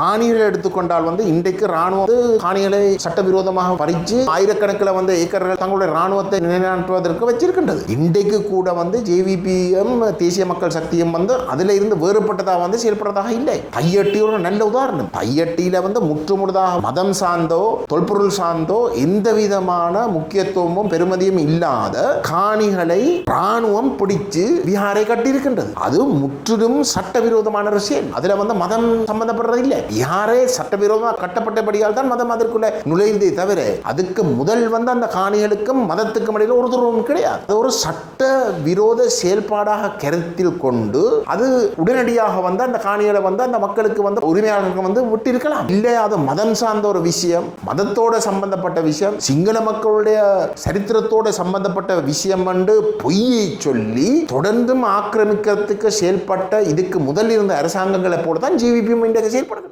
காணிகளை எடுத்துக்கொண்டால் வந்து இன்றைக்கு ராணுவம் வந்து காணிகளை சட்டவிரோதமாக பறித்து ஆயிரக்கணக்கில் வந்து ஏக்கர்கள் தங்களுடைய ராணுவத்தை நிலைநாட்டுவதற்கு வச்சிருக்கின்றது. இன்றைக்கு கூட வந்து ஜேவிபிஎம் தேசிய மக்கள் சக்தியும் வந்து அதில் இருந்து வேறுபட்டதாக வந்து செயல்படுறதாக இல்லை. தையட்டி ஒரு நல்ல உதாரணம். தையட்டியில வந்து முற்றுமுழுதாக மதம் சார்ந்தோ தொல்பொருள் சார்ந்தோ எந்த விதமான முக்கியத்துவமும் பெருமதியும் இல்லாத காணிகளை ராணுவம் பிடிச்சு விஹாரை கட்டியிருக்கின்றது. அது முற்றிலும் சட்டவிரோதமான ஒரு செயல். அதுல வந்து மதம் சம்பந்தப்படுறது இல்லை. யாரே சட்டவிரோதமாக கட்டப்பட்டபடியால் தான் மதம் அதற்குள்ள நுழைந்தே தவிர அதுக்கு முதல் வந்து அந்த காணிகளுக்கும் மதத்துக்கும் இடையில் ஒரு துருவம் கிடையாது. அது ஒரு சட்ட விரோத செயல்பாடாக கருத்தில் கொண்டு அது உடனடியாக வந்து அந்த காணிகளை வந்து அந்த மக்களுக்கு வந்து உரிமையாளர்களுக்கு வந்து விட்டு இருக்கலாம் இல்லை அது மதம் சார்ந்த ஒரு விஷயம் மதத்தோட சம்பந்தப்பட்ட விஷயம் சிங்கள மக்களுடைய சரித்திரத்தோட சம்பந்தப்பட்ட விஷயம் என்று பொய்யை சொல்லி தொடர்ந்தும் ஆக்கிரமிக்கிறதுக்கு செயல்பட்ட இதுக்கு முதல் இருந்த அரசாங்கங்களை போல தான் ஜிவிபியும் இன்றைக்கு செயல்படுது.